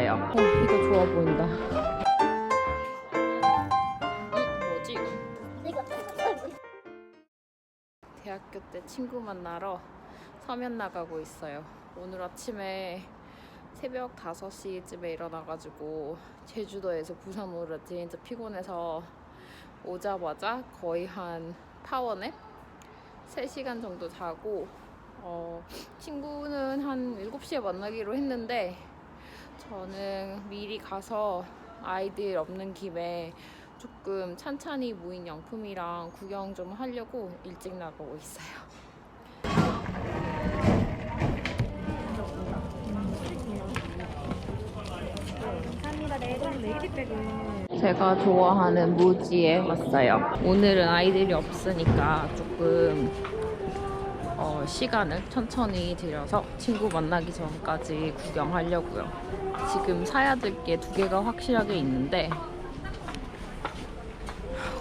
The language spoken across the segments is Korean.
왔어요. 어, 이거 좋아 보인다. 응? 뭐지 대학교 때 친구 만나러 서면 나가고 있어요. 오늘 아침에 새벽 5시쯤에 일어나가지고 제주도에서 부산 오르 진짜 피곤해서 오자마자 거의 한 파워냅 3시간 정도 자고 어, 친구는 한 7시에 만나기로 했는데 저는 미리 가서 아이들 없는 김에 조금 찬찬히 무인 영품이랑 구경 좀 하려고 일찍 나가고 있어요. 제가 좋아하는 무지에 왔어요. 오늘은 아이들이 없으니까 조금 어, 시간을 천천히 들여서 친구 만나기 전까지 구경하려고요. 지금 사야 될 게 두 개가 확실하게 있는데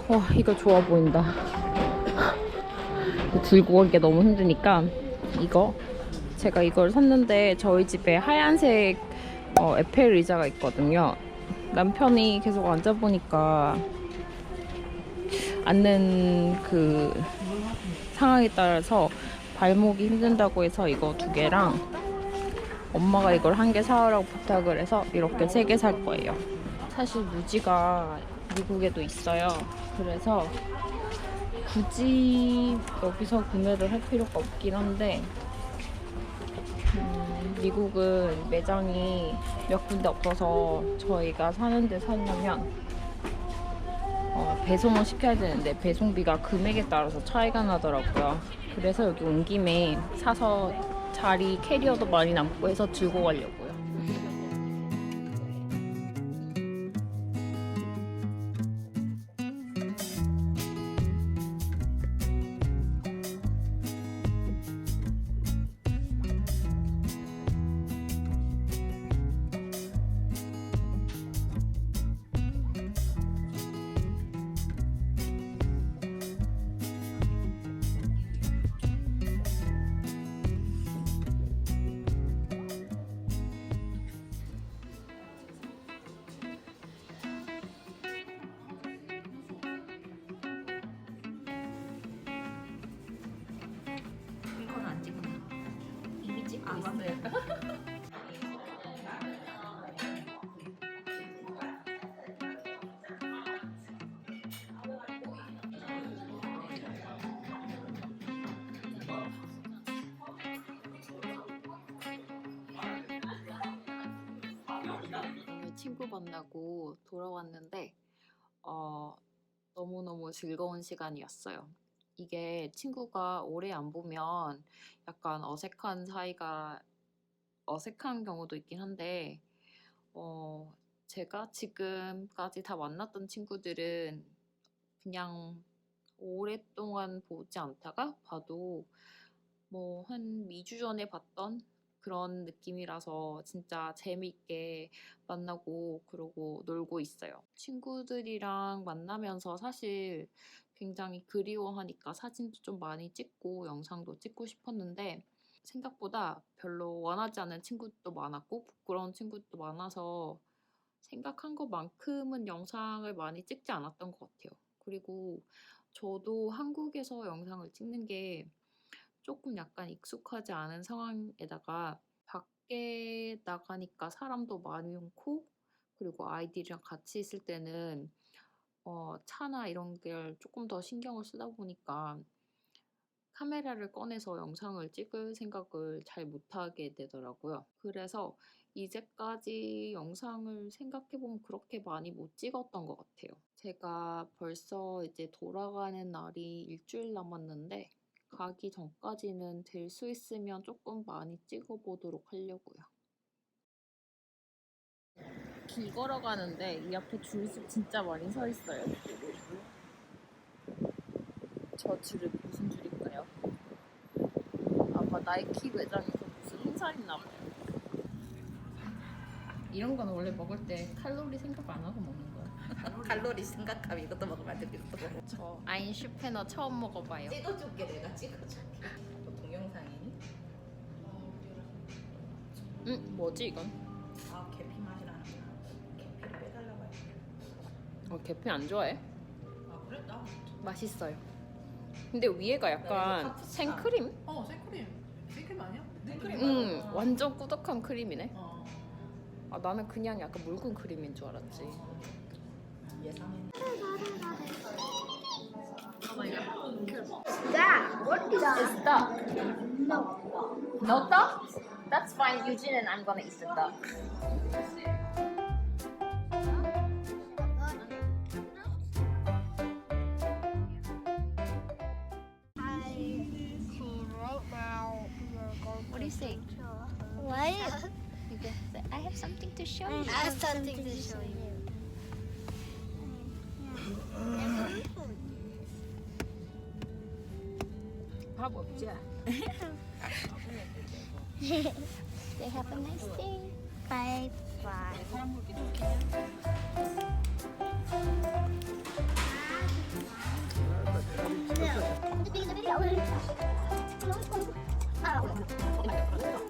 와 이거 좋아 보인다. 들고 가기 너무 힘드니까 이거. 제가 이걸 샀는데 저희 집에 하얀색 어, 에펠 의자가 있거든요. 남편이 계속 앉아보니까 앉는 그 상황에 따라서 발목이 힘든다고 해서 이거 두 개랑 엄마가 이걸 한 개 사오라고 부탁을 해서 이렇게 세 개 살 거예요 사실 무지가 미국에도 있어요. 그래서 굳이 여기서 구매를 할 필요가 없긴 한데 음, 미국은 매장이 몇 군데 없어서 저희가 사는 데 사려면 어, 배송을 시켜야 되는데 배송비가 금액에 따라서 차이가 나더라고요. 그래서 여기 온 김에 사서 자리 캐리어도 많이 남고 해서 들고 가려고요. 있어요. 오늘 친구 만나고 돌아왔는데 어, 너무너무 즐거운 시간이었어요. 이게 친구가 오래 안 보면 약간 어색한 사이가 어색한 경우도 있긴 한데 어, 제가 지금까지 다 만났던 친구들은 그냥 오랫동안 보지 않다가 봐도 뭐 한 2주 전에 봤던 그런 느낌이라서 진짜 재미있게 만나고 그러고 놀고 있어요. 친구들이랑 만나면서 사실 굉장히 그리워하니까 사진도 좀 많이 찍고 영상도 찍고 싶었는데 생각보다 별로 원하지 않는 친구도 많았고 부끄러운 친구도 많아서 생각한 것만큼은 영상을 많이 찍지 않았던 것 같아요. 그리고 저도 한국에서 영상을 찍는 게 조금 약간 익숙하지 않은 상황에다가 밖에 나가니까 사람도 많고 그리고 아이들이랑 같이 있을 때는 어, 차나 이런 걸 조금 더 신경을 쓰다 보니까 카메라를 꺼내서 영상을 찍을 생각을 잘 못하게 되더라고요. 그래서 이제까지 영상을 생각해보면 그렇게 많이 못 찍었던 것 같아요. 제가 벌써 이제 돌아가는 날이 일주일 남았는데 가기 전까지는 될 수 있으면 조금 많이 찍어보도록 하려고요. 길 걸어가는데 이 앞에 줄이 진짜 많이 서 있어요. 저 줄은 무슨 줄일까요? 아마 나이키 매장에서 무슨 행사 있나 봐요. 이런 건 원래 먹을 때 칼로리 생각 안 하고 먹는 거야. 칼로리 생각하면 이것도 먹으면 안 되고 이것도 먹어. 저 아인슈페너 처음 먹어봐요. 찍어줄게 내가 찍어줄게. 뭐 동영상이니? 응, 뭐지 이건? 아 계피 맛이라 어, 계피 안 좋아해? 아 그래? 나 맛있어요. 근데 위에가 약간 카푸치노. 생크림? 어 생크림 생크림 아니야? 생크림 응, 맞아. 완전 꾸덕한 크림이네. 어. 아, 나는 그냥 약간 묽은 크림인 줄 알았지. 예상해. That what is It's duck. no? No duck? That's fine, Eugene, and I'm gonna eat the duck. I see right now you're going What do you say? What? You can say, I have something to show I you. have something to show you. 밥 없지? Say have a nice day. Bye bye. No.